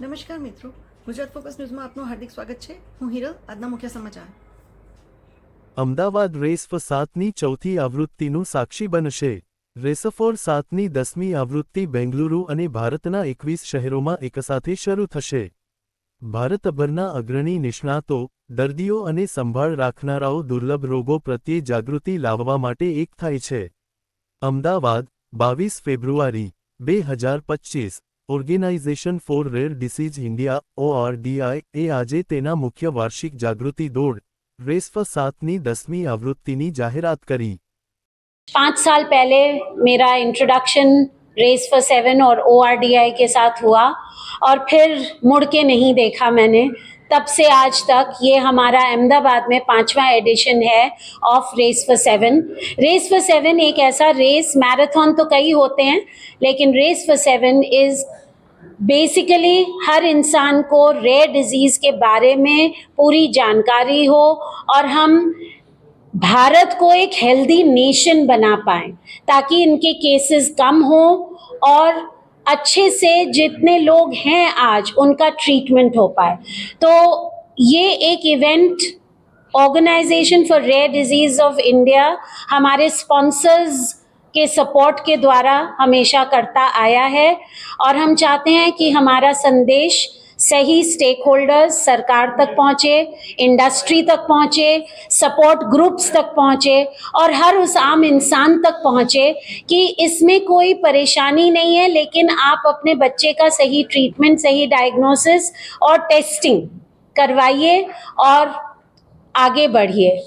નમસ્કાર મિત્રો, ગુજરાત ફોકસ ન્યૂઝમાં આપનું હાર્દિક સ્વાગત છે. હું હિરલ, આજના મુખ્ય સમાચાર. અમદાવાદ રેસ ફોર સાતની ચૌથી આવૃત્તિનું સાક્ષી બનશે. રેસફોર સાતની દસમી આવૃત્તિ બેંગલુરુ અને ભારતના એકવીસ શહેરોમાં એકસાથે શરૂ થશે. ભારતભરના અગ્રણી નિષ્ણાતો, દર્દીઓ અને સંભાળ રાખનારાઓ દુર્લભ રોગો પ્રત્યે જાગૃતિ લાવવા માટે એક થાય છે. અમદાવાદ, બાવીસ ફેબ્રુઆરી, બે હજાર પચ્ચીસ organization for rare disease India ORDI એ આજે તેના મુખ્ય વાર્ષિક જાગૃતિ દોડ રેસ ફ સાતની દસમી આવૃત્તિની જાહેરાત કરી पाँच साल पहले मेरा इंट्रोडक्शन रेस फॉर सेवन और ओ के साथ हुआ और फिर मुड़ के नहीं देखा मैंने तब से आज तक ये हमारा अहमदाबाद में पांचवा एडिशन है of race for seven race for seven एक ऐसा रेस मैराथन तो कई होते हैं लेकिन race for seven is basically हर इंसान को रेयर डिज़ीज़ के बारे में पूरी जानकारी हो और हम भारत को एक हेल्दी नेशन बना पाएँ, ताकि इनके केसेस कम हो और अच्छे से जितने लोग हैं आज, उनका ट्रीटमेंट हो पाए। तो ये एक event organisation for rare disease of India हमारे स्पॉन्सर्स के सपोर्ट के द्वारा हमेशा करता आया है और हम चाहते हैं कि हमारा संदेश सही स्टेक होल्डर्स सरकार तक पहुँचे इंडस्ट्री तक पहुँचे सपोर्ट ग्रुप्स तक पहुँचे और हर उस आम इंसान तक पहुँचे कि इसमें कोई परेशानी नहीं है, लेकिन आप अपने बच्चे का सही ट्रीटमेंट सही डायग्नोसिस और टेस्टिंग करवाइए और आगे बढ़िए।